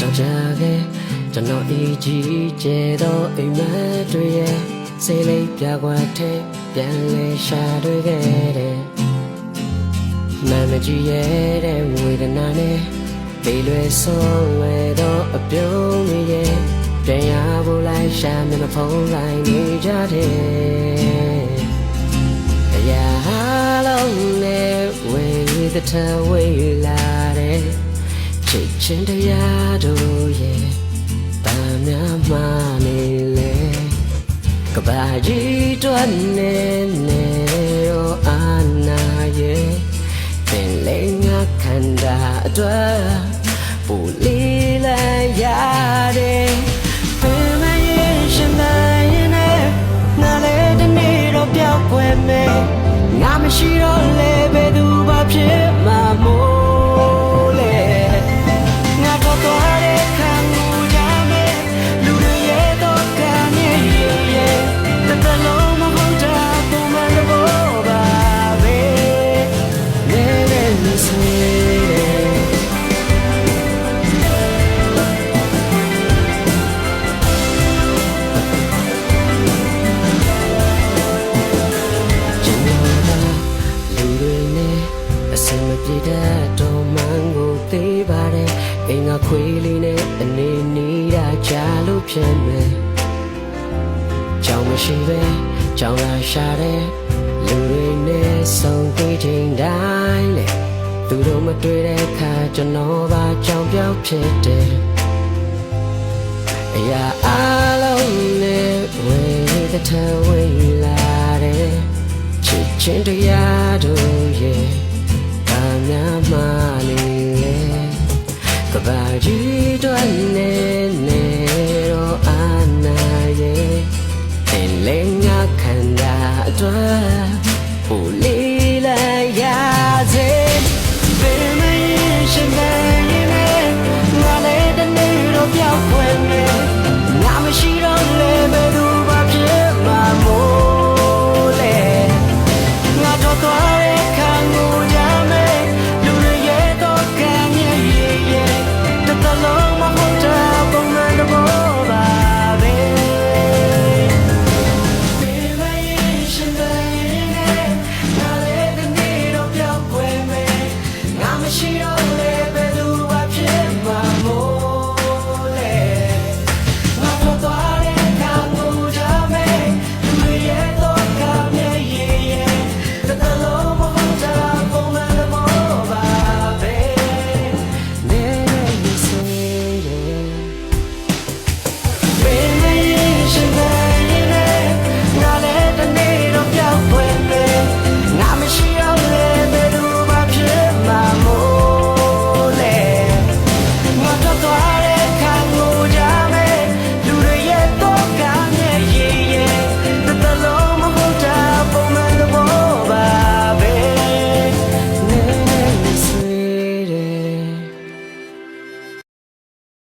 ကြောက်ကြခဲ့ကျွန်တော်အကြီးကျယ်သောအိမ်မက်တွေရဲ့စိတ်လေးပြကွာတဲ့ပြန်လဲရှာတွေ့ခဲ့တယ်မမကြီးရဲ့တဲ့ဝေဒနာနဲ့ပေလွယ်ဆုံးလွယ်သောအပြုံးတွေရဲ့ပြန်ရဖို့လိုက်ရှာမျက်နှာဖုံးလိုက်နေကြတယ်တရားလုံးနဲ့ဝေသထဝေလာတဲ့ချစ်ချင်းတရား ဘာကြီးတွန်းနေနေရောအာနာရဲ့ပင်လေးငါခန္ဓာအတွက်ပူလီလာရတယ်ပင်မရင်ရှင်မရင်နဲ့ငါလည်းတနေ့တော့ပြောက်ွယ်မယ်ငါမရှိတော့ စင်မပြေတတ်တော့မှန်ကိုသိပါတယ်အိမ်ကခွေးလေးနဲ့အနေနေတာကြာလို့ဖြစ်မယ်ကြောင်မရှိပဲကြောင်လာရှာတဲ့လူတွေနဲ့ဆုံးသေးချိန်တိုင်းလေသူတို့မတွေ့တဲ့အခါကျွန်တော်ပါကြောင်ပြောက်ဖြစ်တယ်အရာအလုံးနဲ့ဝေသထဝေလာတဲ့ချစ်ချင်းတရားတို့ရဲ့ အတွက်ပူလီလာ